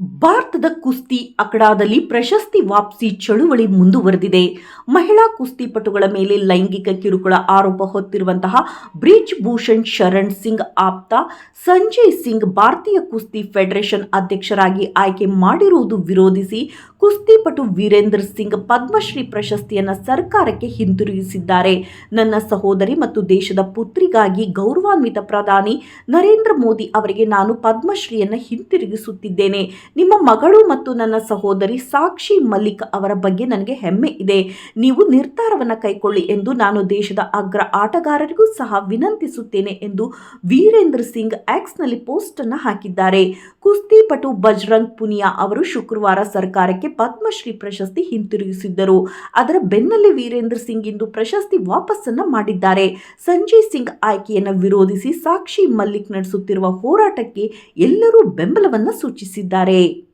ಭಾರತದ ಕುಸ್ತಿ ಅಖಾಡದಲ್ಲಿ ಪ್ರಶಸ್ತಿ ವಾಪಸಿ ಚಳುವಳಿ ಮುಂದುವರೆದಿದೆ. ಮಹಿಳಾ ಕುಸ್ತಿಪಟುಗಳ ಮೇಲೆ ಲೈಂಗಿಕ ಕಿರುಕುಳ ಆರೋಪ ಹೊತ್ತಿರುವಂತಹ ಬ್ರಿಜ್ ಭೂಷಣ್ ಶರಣ್ ಸಿಂಗ್ ಆಪ್ತ, ಸಂಜಯ್ ಸಿಂಗ್ ಭಾರತೀಯ ಕುಸ್ತಿ ಫೆಡರೇಷನ್ ಅಧ್ಯಕ್ಷರಾಗಿ ಆಯ್ಕೆ ಮಾಡಿರುವುದು ವಿರೋಧಿಸಿ ಕುಸ್ತಿಪಟು ವೀರೇಂದ್ರ ಸಿಂಗ್ ಪದ್ಮಶ್ರೀ ಪ್ರಶಸ್ತಿಯನ್ನು ಸರ್ಕಾರಕ್ಕೆ ಹಿಂತಿರುಗಿಸಿದ್ದಾರೆ. ನನ್ನ ಸಹೋದರಿ ಮತ್ತು ದೇಶದ ಪುತ್ರಿಗಾಗಿ ಗೌರವಾನ್ವಿತ ಪ್ರಧಾನಿ ನರೇಂದ್ರ ಮೋದಿ ಅವರಿಗೆ ನಾನು ಪದ್ಮಶ್ರೀಯನ್ನು ಹಿಂತಿರುಗಿಸುತ್ತಿದ್ದೇನೆ. ನಿಮ್ಮ ಮಗಳು ಮತ್ತು ನನ್ನ ಸಹೋದರಿ ಸಾಕ್ಷಿ ಮಲ್ಲಿಕ್ ಅವರ ಬಗ್ಗೆ ನನಗೆ ಹೆಮ್ಮೆ ಇದೆ. ನೀವು ನಿರ್ಧಾರವನ್ನು ಕೈಗೊಳ್ಳಿ ಎಂದು ನಾನು ದೇಶದ ಅಗ್ರ ಆಟಗಾರರಿಗೂ ಸಹ ವಿನಂತಿಸುತ್ತೇನೆ ಎಂದು ವೀರೇಂದ್ರ ಸಿಂಗ್ ಆಕ್ಸ್ನಲ್ಲಿ ಪೋಸ್ಟ್ ಅನ್ನು ಹಾಕಿದ್ದಾರೆ. ಕುಸ್ತಿಪಟು ಬಜರಂಗ್ ಪುನಿಯಾ ಅವರು ಶುಕ್ರವಾರ ಸರ್ಕಾರಕ್ಕೆ ಪದ್ಮಶ್ರೀ ಪ್ರಶಸ್ತಿ ಹಿಂತಿರುಗಿಸಿದ್ದರು. ಅದರ ಬೆನ್ನಲ್ಲೇ ವೀರೇಂದ್ರ ಸಿಂಗ್ ಇಂದು ಪ್ರಶಸ್ತಿ ವಾಪಸ್ಸನ್ನ ಮಾಡಿದ್ದಾರೆ. ಸಂಜಯ್ ಸಿಂಗ್ ಆಯ್ಕೆಯನ್ನು ವಿರೋಧಿಸಿ ಸಾಕ್ಷಿ ಮಲ್ಲಿಕ್ ನಡೆಸುತ್ತಿರುವ ಹೋರಾಟಕ್ಕೆ ಎಲ್ಲರೂ ಬೆಂಬಲವನ್ನು ಸೂಚಿಸಿದ್ದಾರೆ.